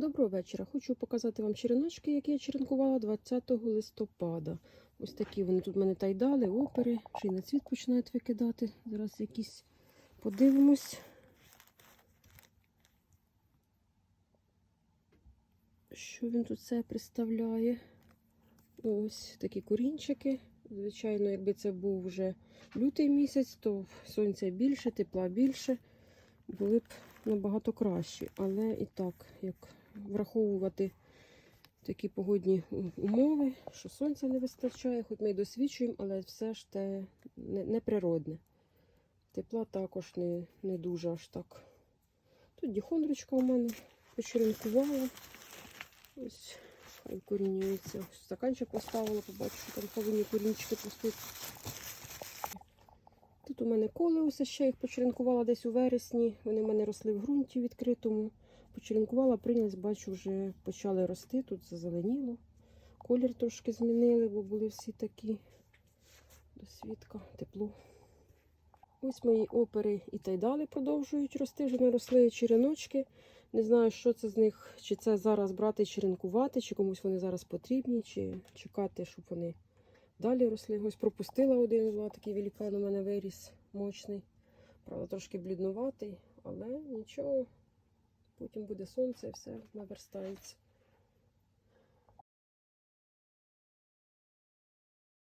Доброго вечора. Хочу показати вам череночки, які я черенкувала 20 листопада. Ось такі вони тут в мене тайдали, опери, вже й на цвіт починають викидати. Зараз якісь подивимось. Що він тут це представляє? Ось такі корінчики. Звичайно, якби це був вже лютий місяць, то сонця більше, тепла більше, були б набагато кращі. Але і так, як враховувати такі погодні умови, що сонця не вистачає, хоч ми й досвідчуємо, але все ж те не- неприродне. Тепла також не, не дуже аж так. Тут діхондрочка у мене почеренкувала. Ось хай вкорінюється. Стаканчик поставила, побачу, що там повинні корінчики пустити. Тут у мене колеуси ще їх почеренкувала десь у вересні. Вони в мене росли в ґрунті відкритому. Почеренкувала, прийнялась, бачу, вже почали рости. Тут зазеленіло. Колір трошки змінили, бо були всі такі до свідка, тепло. Ось мої опери і тайдали продовжують рости. Вже наросли череночки. Не знаю, що це з них, чи це зараз брати черенкувати, чи комусь вони зараз потрібні, чи чекати, щоб вони далі росли. Ось пропустила один, два, такий великан у мене виріс мощний. Правда, трошки бліднуватий, але нічого. Потім буде сонце і все наверстається.